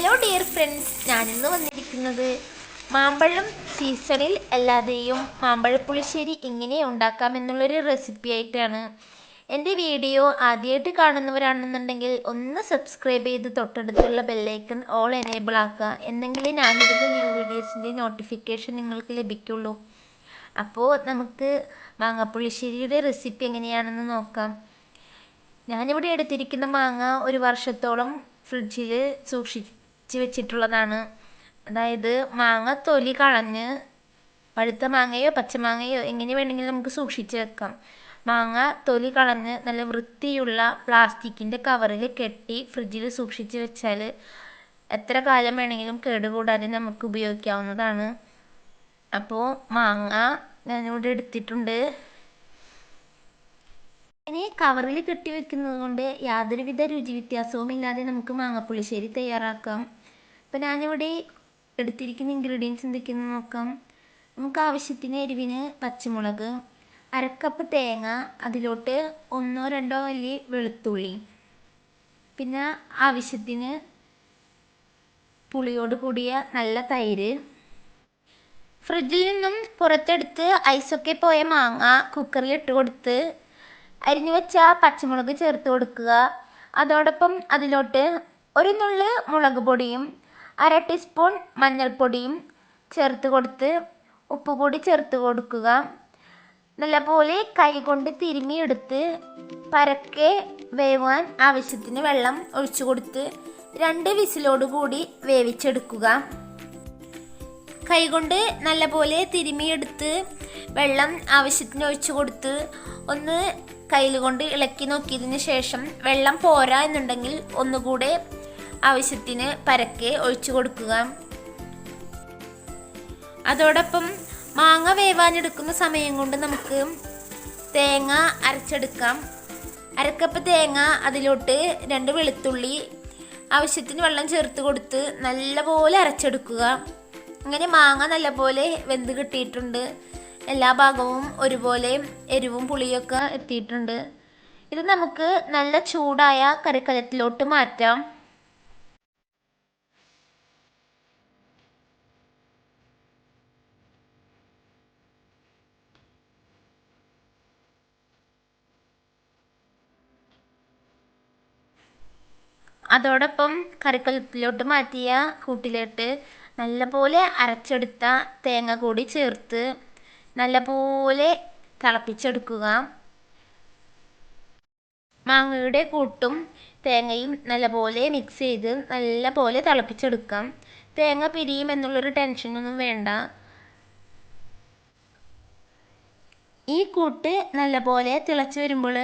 Hello dear friends ഞാനിന്ന് വന്നിരിക്കുന്നത് മാമ്പഴം സീസണിൽ അല്ലാതെയും മാമ്പഴപ്പുളിശ്ശേരി എങ്ങനെ ഉണ്ടാക്കാമെന്നുള്ളൊരു റെസിപ്പി ആയിട്ടാണ്. എന്റെ വീഡിയോ ആദ്യമായിട്ട് കാണുന്നവരാണെന്നുണ്ടെങ്കിൽ ഒന്ന് സബ്സ്ക്രൈബ് ചെയ്ത് തൊട്ടടുത്തുള്ള ബെല്ലൈക്കൺ ഓൾ എനേബിൾ ആക്കുക. എന്നെങ്കിലും ഞാനിടുന്ന ന്യൂ വീഡിയോസിന്റെ നോട്ടിഫിക്കേഷൻ നിങ്ങൾക്ക് ലഭിക്കുള്ളൂ. അപ്പോൾ നമുക്ക് മാങ്ങാപ്പുളിശ്ശേരിയുടെ റെസിപ്പി എങ്ങനെയാണെന്ന് നോക്കാം. ഞാനിവിടെ എടുത്തിരിക്കുന്ന മാങ്ങ ഒരു വർഷത്തോളം ഫ്രിഡ്ജിൽ സൂക്ഷിച്ച് വെച്ചിട്ടുള്ളതാണ്. അതായത് മാങ്ങ തൊലി കളഞ്ഞ് പഴുത്ത മാങ്ങയോ പച്ച മാങ്ങയോ എങ്ങനെ വേണമെങ്കിലും നമുക്ക് സൂക്ഷിച്ച് വെക്കാം. മാങ്ങ തൊലി കളഞ്ഞ് നല്ല വൃത്തിയുള്ള പ്ലാസ്റ്റിക്കിന്റെ കവറിൽ കെട്ടി ഫ്രിഡ്ജിൽ സൂക്ഷിച്ച് വെച്ചാൽ എത്ര കാലം വേണമെങ്കിലും കേടുകൂടാതെ നമുക്ക് ഉപയോഗിക്കാവുന്നതാണ്. അപ്പോൾ മാങ്ങ ഞാനിവിടെ എടുത്തിട്ടുണ്ട്. ഇനി കവറിൽ കെട്ടി വെക്കുന്നത് കൊണ്ട് യാതൊരുവിധ രുചി വ്യത്യാസവും ഇല്ലാതെ നമുക്ക് മാങ്ങാപ്പുളിശ്ശേരി തയ്യാറാക്കാം. അപ്പോൾ ഞാനിവിടെ എടുത്തിരിക്കുന്ന ഇൻഗ്രീഡിയൻസ് എന്തൊക്കെയെന്ന് നോക്കാം. നമുക്ക് ആവശ്യത്തിന് എരിവിന് പച്ചമുളക് അരക്കപ്പ് തേങ്ങ അതിലോട്ട് ഒന്നോ രണ്ടോ വലിയ വെളുത്തുള്ളി. പിന്നെ ആവശ്യത്തിന് പുളിയോട് കൂടിയ നല്ല തൈര്. ഫ്രിഡ്ജിൽ നിന്നും പുറത്തെടുത്ത് ഐസൊക്കെ പോയ മാങ്ങ കുക്കറിൽ ഇട്ട് കൊടുത്ത് അരിഞ്ഞു വെച്ച പച്ചമുളക് ചേർത്ത് കൊടുക്കുക. അതോടൊപ്പം അതിലോട്ട് ഒരു നുള്ള് മുളക് പൊടിയും അര ടീസ്പൂൺ മഞ്ഞൾപ്പൊടിയും ചേർത്ത് കൊടുത്ത് ഉപ്പ് കൂടി ചേർത്ത് കൊടുക്കുക. നല്ലപോലെ കൈകൊണ്ട് തിരുമ്മിയെടുത്ത് പരക്കെ വേവാൻ ആവശ്യത്തിന് വെള്ളം ഒഴിച്ചു കൊടുത്ത് രണ്ട് വിസിലോട് കൂടി വേവിച്ചെടുക്കുക. കൈകൊണ്ട് നല്ലപോലെ തിരുമ്മിയെടുത്ത് വെള്ളം ആവശ്യത്തിന് ഒഴിച്ചു കൊടുത്ത് ഒന്ന് കയ്യിൽ കൊണ്ട് ഇളക്കി നോക്കിയതിന് ശേഷം വെള്ളം പോരാ എന്നുണ്ടെങ്കിൽ ഒന്നുകൂടെ ആവശ്യത്തിന് പരക്കെ ഒഴിച്ചു കൊടുക്കുക. അതോടൊപ്പം മാങ്ങ വേവാനെടുക്കുന്ന സമയം കൊണ്ട് നമുക്ക് തേങ്ങ അരച്ചെടുക്കാം. അരക്കപ്പ് തേങ്ങ അതിലോട്ട് രണ്ട് വെളുത്തുള്ളി ആവശ്യത്തിന് വെള്ളം ചേർത്ത് കൊടുത്ത് നല്ലപോലെ അരച്ചെടുക്കുക. അങ്ങനെ മാങ്ങ നല്ലപോലെ വെന്ത് കിട്ടിയിട്ടുണ്ട്. എല്ലാ ഭാഗവും ഒരുപോലെ എരിവും പുളിയൊക്കെ എത്തിയിട്ടുണ്ട്. ഇത് നമുക്ക് നല്ല ചൂടായ കറിക്കലത്തിലോട്ട് മാറ്റാം. അതോടൊപ്പം കറിക്കലത്തിലോട്ട് മാറ്റിയ കൂട്ടിലോട്ട് നല്ലപോലെ അരച്ചെടുത്ത തേങ്ങ കൂടി ചേർത്ത് നല്ലപോലെ തിളപ്പിച്ചെടുക്കുക. മാങ്ങയുടെ കൂട്ടും തേങ്ങയും നല്ലപോലെ മിക്സ് ചെയ്ത് നല്ലപോലെ തിളപ്പിച്ചെടുക്കാം. തേങ്ങ പിരിയും എന്നുള്ളൊരു ടെൻഷനൊന്നും വേണ്ട. ഈ കൂട്ട് നല്ലപോലെ തിളച്ച് വരുമ്പോൾ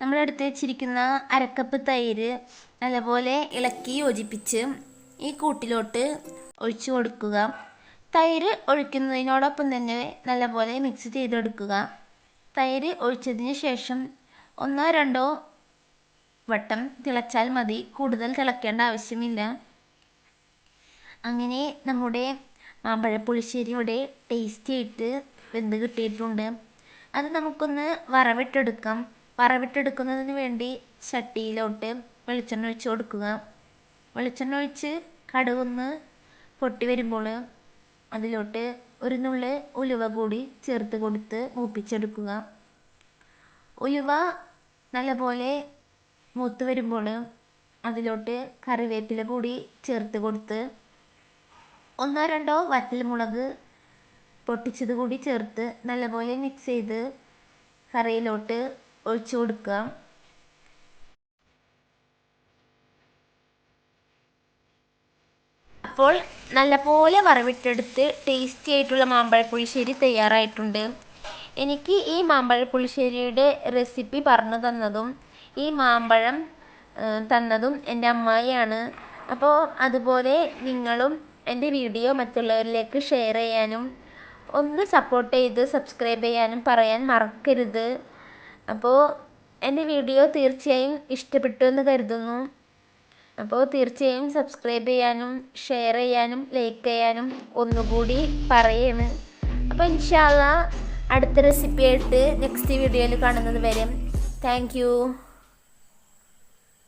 നമ്മൾ എടുത്ത് വെച്ചിരിക്കുന്ന അരക്കപ്പ് തൈര് നല്ലപോലെ ഇളക്കി യോജിപ്പിച്ച് ഈ കൂട്ടിലോട്ട് ഒഴിച്ചു കൊടുക്കുക. തൈര് ഒഴിക്കുന്നതിനോടൊപ്പം തന്നെ നല്ലപോലെ മിക്സ് ചെയ്തെടുക്കുക. തൈര് ഒഴിച്ചതിന് ശേഷം ഒന്നോ രണ്ടോ വട്ടം തിളച്ചാൽ മതി. കൂടുതൽ തിളക്കേണ്ട ആവശ്യമില്ല. അങ്ങനെ നമ്മുടെ മാമ്പഴപ്പുളിശ്ശേരിയുടെ ടേസ്റ്റി ആയിട്ട് വെന്ത് കിട്ടിയിട്ടുണ്ട്. അത് നമുക്കൊന്ന് വറവിട്ടെടുക്കാം. വറവിട്ടെടുക്കുന്നതിന് വേണ്ടി ചട്ടിയിലോട്ട് വെളിച്ചെണ്ണ ഒഴിച്ച് കൊടുക്കുക. വെളിച്ചെണ്ണ ഒഴിച്ച് കടുകൊന്ന് പൊട്ടി വരുമ്പോൾ അതിലോട്ട് ഒരു നുള്ള് ഉലുവ കൂടി ചേർത്ത് കൊടുത്ത് മൂപ്പിച്ചെടുക്കുക. ഉലുവ നല്ലപോലെ മൂത്ത് വരുമ്പോൾ അതിലോട്ട് കറിവേപ്പില കൂടി ചേർത്ത് കൊടുത്ത് ഒന്നോ രണ്ടോ വറ്റൽമുളക് പൊട്ടിച്ചത് കൂടി ചേർത്ത് നല്ലപോലെ മിക്സ് ചെയ്ത് കറിയിലോട്ട് ഒഴിച്ച് കൊടുക്കുക. അപ്പോൾ നല്ലപോലെ വറവിട്ടെടുത്ത് ടേസ്റ്റി ആയിട്ടുള്ള മാമ്പഴപ്പുളിശ്ശേരി തയ്യാറായിട്ടുണ്ട്. എനിക്ക് ഈ മാമ്പഴപ്പുളിശ്ശേരിയുടെ റെസിപ്പി പറഞ്ഞു തന്നതും ഈ മാമ്പഴം തന്നതും എന്റെ അമ്മായിയാണ്. അപ്പോൾ അതുപോലെ നിങ്ങളും എന്റെ വീഡിയോ മറ്റുള്ളവരിലേക്ക് ഷെയർ ചെയ്യാനും ഒന്ന് സപ്പോർട്ട് ചെയ്ത് സബ്സ്ക്രൈബ് ചെയ്യാനും പറയാൻ മറക്കരുത്. അപ്പോൾ എന്റെ വീഡിയോ തീർച്ചയായും ഇഷ്ടപ്പെട്ടു എന്ന് കരുതുന്നു. അപ്പോൾ തീർച്ചയായും സബ്സ്ക്രൈബ് ചെയ്യാനും ഷെയർ ചെയ്യാനും ലൈക്ക് ചെയ്യാനും ഒന്നുകൂടി പറയാണ്. അപ്പോൾ ഇൻഷാല്ല അടുത്ത റെസിപ്പി ആയിട്ട് നെക്സ്റ്റ് വീഡിയോയിൽ കാണുന്നത് വരെ. താങ്ക്